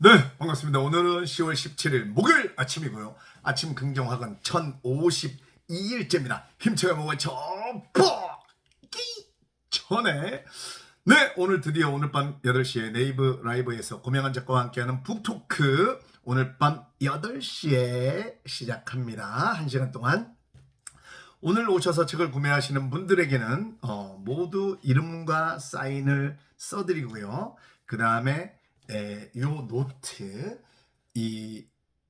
네, 반갑습니다. 오늘은 10월 17일 목요일 아침이고요. 아침 긍정학은 1052일째입니다. 힘차게 먹어 저 뻗기 전에 네, 오늘 드디어 오늘 밤 8시에 네이버 라이브에서 고명한 작가와 함께하는 북토크 오늘 밤 8시에 시작합니다. 1시간 동안 오늘 오셔서 책을 구매하시는 분들에게는 어, 모두 이름과 사인을 써드리고요. 그 다음에 요 노트 이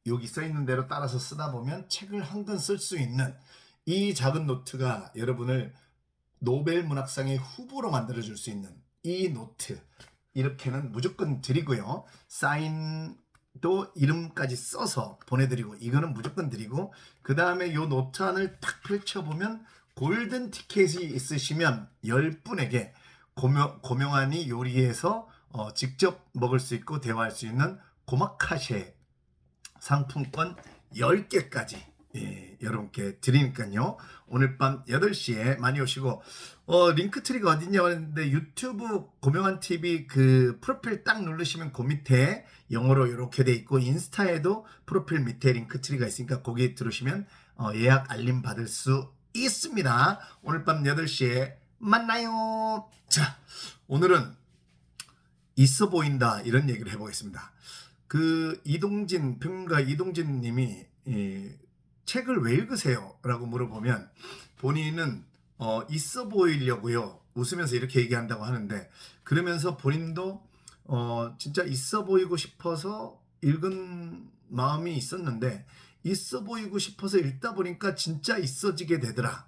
여기 써 있는 대로 따라서 쓰다 보면 책을 한 권 쓸 수 있는 이 작은 노트가 여러분을 노벨 문학상의 후보로 만들어 줄 수 있는 이 노트 이렇게는 무조건 드리고요. 사인도 이름까지 써서 보내드리고 이거는 무조건 드리고 그 다음에 요 노트 안을 딱 펼쳐보면 골든 티켓이 있으시면 10분에게 고명, 고명한이 요리해서 어, 직접 먹을 수 있고 대화할 수 있는 고마카쉐 상품권 10개까지 예, 여러분께 드리니까요. 오늘 밤 8시에 많이 오시고 어, 링크트리가 어딨냐고 했는데 유튜브 고명한 TV 그 프로필 딱 누르시면 그 밑에 영어로 이렇게 돼 있고 인스타에도 프로필 밑에 링크트리가 있으니까 거기 들으시면 어, 예약 알림 받을 수 있습니다. 오늘 밤 8시에 만나요. 자, 오늘은 있어 보인다 이런 얘기를 해보겠습니다. 그 이동진 평가 이동진 님이 이 책을 왜 읽으세요? 라고 물어보면 본인은 어, 있어 보이려고요. 웃으면서 이렇게 얘기한다고 하는데 그러면서 본인도 어, 진짜 있어 보이고 싶어서 읽은 마음이 있었는데 있어 보이고 싶어서 읽다 보니까 진짜 있어지게 되더라.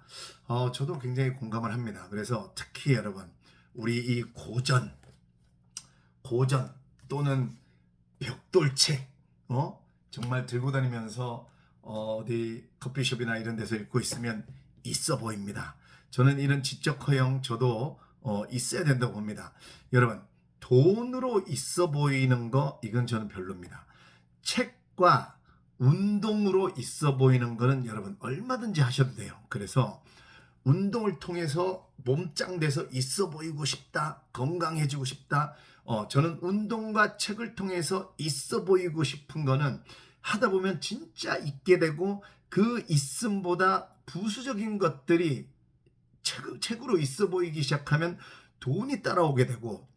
어, 저도 굉장히 공감을 합니다. 그래서 특히 여러분 우리 이 고전 고전 또는 벽돌책 어 정말 들고 다니면서 어, 어디 커피숍이나 이런 데서 읽고 있으면 있어 보입니다. 저는 이런 지적 허용 저도 어, 있어야 된다고 봅니다. 여러분 돈으로 있어 보이는 거 이건 저는 별로입니다. 책과 운동으로 있어 보이는 거는 여러분 얼마든지 하셔도 돼요. 그래서 운동을 통해서 몸짱 돼서 있어 보이고 싶다, 건강해지고 싶다. 어, 저는 운동과 책을 통해서 있어 보이고 싶은 거는 하다 보면 진짜 있게 되고 그 있음보다 부수적인 것들이 책, 책으로 있어 보이기 시작하면 돈이 따라오게 되고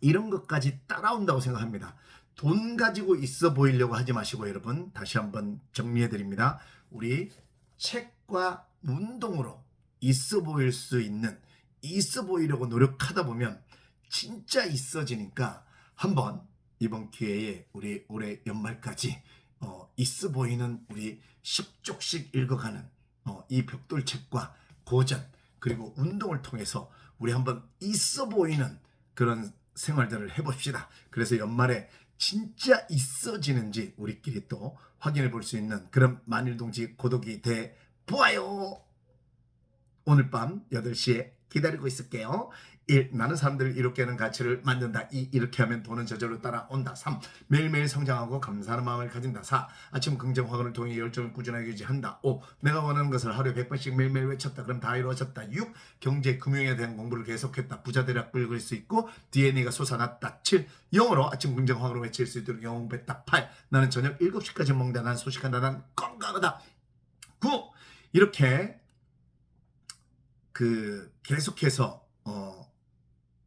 이런 것까지 따라온다고 생각합니다. 돈 가지고 있어 보이려고 하지 마시고 여러분 다시 한번 정리해 드립니다. 우리 책과 운동으로 있어 보일 수 있는 있어 보이려고 노력하다 보면 진짜 있어지니까 한번 이번 기회에 우리 올해 연말까지 어, 있어 보이는 우리 10쪽씩 읽어가는 어, 이 벽돌책과 고전 그리고 운동을 통해서 우리 한번 있어 보이는 그런 생활들을 해봅시다. 그래서 연말에 진짜 있어지는지 우리끼리 또 확인해 볼 수 있는 그런 만일동지 고독이 돼 보아요. 오늘 밤 8시에 기다리고 있을게요. 1. 나는 사람들을 이롭게 하는 가치를 만든다. 2. 이렇게 하면 돈은 저절로 따라온다. 3. 매일매일 성장하고 감사하는 마음을 가진다. 4. 아침 긍정 확언을 통해 열정을 꾸준하게 유지한다. 5. 내가 원하는 것을 하루에 100번씩 매일매일 외쳤다. 그럼 다 이루어졌다. 6. 경제 금융에 대한 공부를 계속했다. 부자 대략 읽을 수 있고 DNA가 솟아났다. 7. 영어로 아침 긍정 확언을 외칠 수 있도록 영어 공부했다. 8. 나는 저녁 7시까지 먹는다. 난 소식한다. 난 건강하다. 9. 이렇게 그 계속해서 어,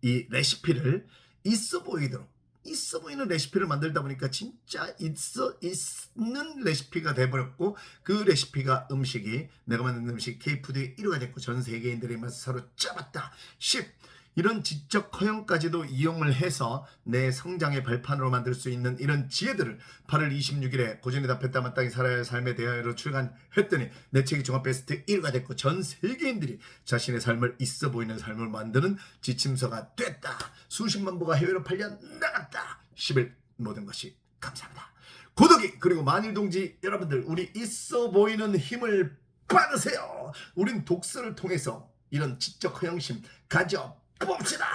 이 레시피를 있어 보이도록 있어 보이는 레시피를 만들다 보니까 진짜 있어 있는 레시피가 돼버렸고 그 레시피가 음식이 내가 만든 음식 K푸드의 1위가 됐고 전 세계인들의 맛을 서로 잡았다. 10 이런 지적 허용까지도 이용을 해서 내 성장의 발판으로 만들 수 있는 이런 지혜들을 8월 26일에 고전에 답했다 마땅히 살아야 할 삶의 대화로 출간했더니 내 책이 종합 베스트 1위가 됐고 전 세계인들이 자신의 삶을 있어 보이는 삶을 만드는 지침서가 됐다. 수십만 부가 해외로 팔려 나갔다. 10일 모든 것이 감사합니다. 고독이 그리고 만일동지 여러분들 우리 있어 보이는 힘을 받으세요. 우린 독서를 통해서 이런 지적 허영심 가져 봅시다.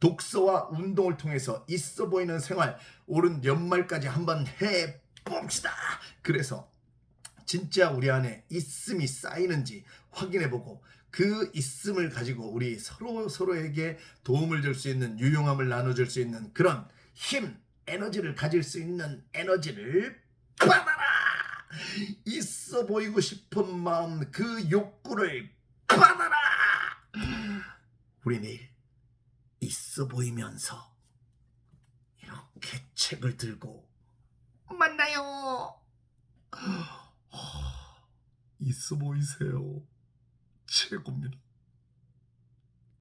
독서와 운동을 통해서 있어 보이는 생활 오른 연말까지 한번 해 봅시다. 그래서 진짜 우리 안에 있음이 쌓이는지 확인해보고 그 있음을 가지고 우리 서로 서로에게 도움을 줄 수 있는 유용함을 나눠줄 수 있는 그런 힘 에너지를 가질 수 있는 에너지를 받아라! 있어 보이고 싶은 마음 그 욕구를 받아라! 우리 내일 있어 보이면서 이렇게 책을 들고 만나요. 있어 보이세요. 최고입니다.